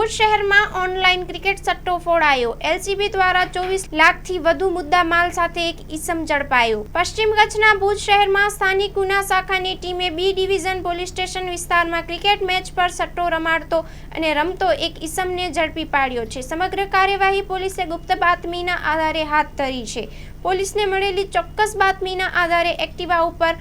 ભુજ શહેરમાં online cricket સટ્ટો ફોડાયો. એલસીબી દ્વારા ચોવીસ લાખથી વધુ મુદ્દા માલ સાથે એક ઈસમ ઝડપાયો. પશ્ચિમ કચ્છના ભુજ શહેરમાં સ્થાનિક ગુના શાખાની ટીમે બી ડિવિઝન પોલીસ સ્ટેશન વિસ્તારમાં ક્રિકેટ મેચ પર સટ્ટો રમાડતો અને રમતો એક ઈસમને ઝડપી પાડ્યો છે. સમગ્ર કાર્યવાહી પોલીસે ગુપ્ત બાતમીના આધારે હાથ ધરી છે. પોલીસને મળેલી ચોક્કસ બાતમીના આધારે એક્ટિવા ઉપર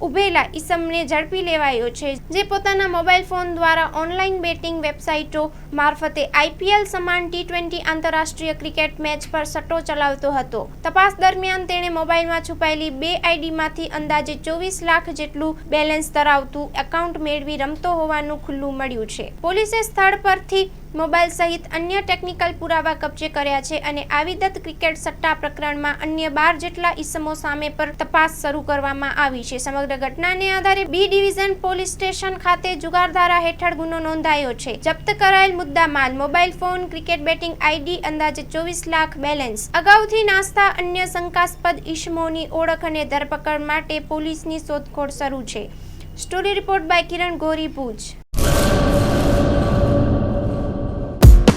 ઉભેલા ઈસમને ઝડપી લેવાયો છે, જે પોતાના મોબાઈલ ફોન દ્વારા ઓનલાઈન બેટિંગ વેબસાઇટો મારફતે આઈપીએલ સમાન ટી ટ્વેન્ટી આંતરરાષ્ટ્રીય ક્રિકેટ મેચ પર સટ્ટો ચલાવતો હતો. તપાસ દરમિયાન તેણે મોબાઈલમાં છુપાયેલી બે આઈડીમાંથી અંદાજે ચોવીસ લાખ જેટલું બેલેન્સ ધરાવતું એકાઉન્ટ મેળવી રમતો હોવાનું ખુલ્લું મળ્યું છે. પોલીસે સ્થળ પરથી મોબાઈલ સહિત અન્ય ટેકનિકલ પુરાવા કબજે કર્યા છે અને આવિદત ક્રિકેટ સટ્ટા પ્રકરણમાં અન્ય બાર જેટલા ઈસમો સામે પર તપાસ શરૂ કરવામાં આવી છે. સમગ્ર ઘટનાને આધારે બી ડિવિઝન પોલીસ સ્ટેશન ખાતે જુગારધારા હેઠળ ગુનો નોંધાયો છે. જપ્ત કરાયેલ મુદ્દામાલ, mobile phone, cricket betting ID, અંદાજે ચોવીસ લાખ બેલેન્સ. અગાઉથી નાસ્તા અન્ય શંકાસ્પદ ઈસમોની ઓળખ અને ધરપકડ માટે પોલીસની શોધખોળ શરૂ છે. Story report by Kiran Gori Bhuj.